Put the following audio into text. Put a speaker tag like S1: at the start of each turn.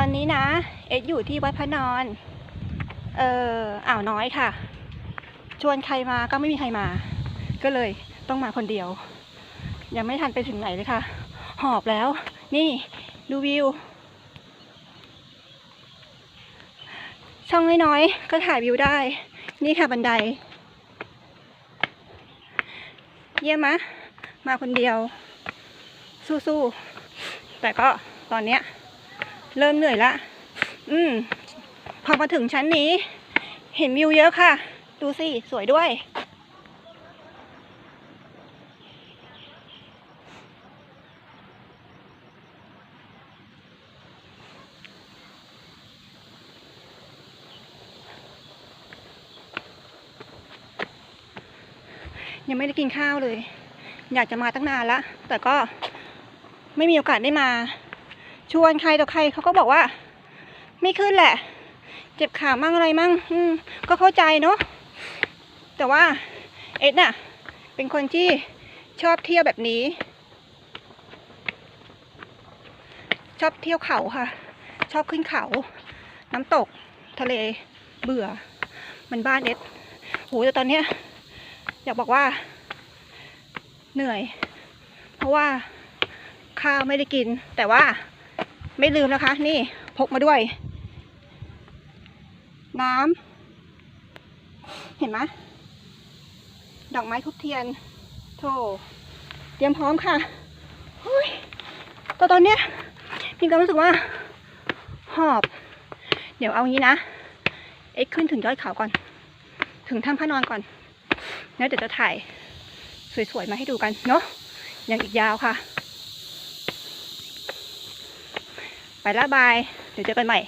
S1: ตอนนี้นะ เอ็ดอยู่ที่วัดพระนอน เอออ่าวน้อยค่ะ ชวนใครมาก็ไม่มีใครมา ก็เลยต้องมาคนเดียว ยังไม่ทันไปถึงไหนเลยค่ะ หอบแล้ว นี่ดูวิว ช่องน้อยๆก็ถ่ายวิวได้ นี่ค่ะบันได เยี่ยมมะ มาคนเดียว สู้ๆ แต่ก็ตอนเนี้ย เริ่มเหนื่อยละ อืม พอมาถึงชั้นนี้ เห็นวิวเยอะค่ะ ดูสิ สวยด้วย ยังไม่ได้กินข้าวเลย อยากจะมาตั้งนานละ แต่ก็ไม่มีโอกาสได้มา ชวนใครต่อใครเขาก็บอกว่า ไม่ขึ้นแหละ เจ็บขามั่งอะไรมั่งอืมก็เข้าใจเนาะแต่ว่าเอ็ดน่ะ เป็นคนที่ชอบเที่ยวแบบนี้ ชอบเที่ยวเขาค่ะ ชอบขึ้นเขา น้ำตกทะเลเบื่อ มันบ้านเอ็ดโหแต่ตอนเนี้ยอยากบอกว่า เหนื่อย เพราะว่าข้าวไม่ได้กิน แต่ว่า ไม่ลืมนะคะ นี่พกมาด้วย น้ำเห็นไหมดอกไม้ทุบเทียน โถเตรียมพร้อมค่ะเฮ้ยแต่ตอนเนี้ยมีความรู้สึกว่า หอบ เดี๋ยวเอางี้นะ เอ็กขึ้นถึงยอดเขาก่อน ถึงถ้ำพระนอนก่อน แล้วเดี๋ยวจะถ่ายสวยๆมาให้ดูกันเนาะยังอีกยาวค่ะ ไปละบาย เดี๋ยวเจอกันใหม่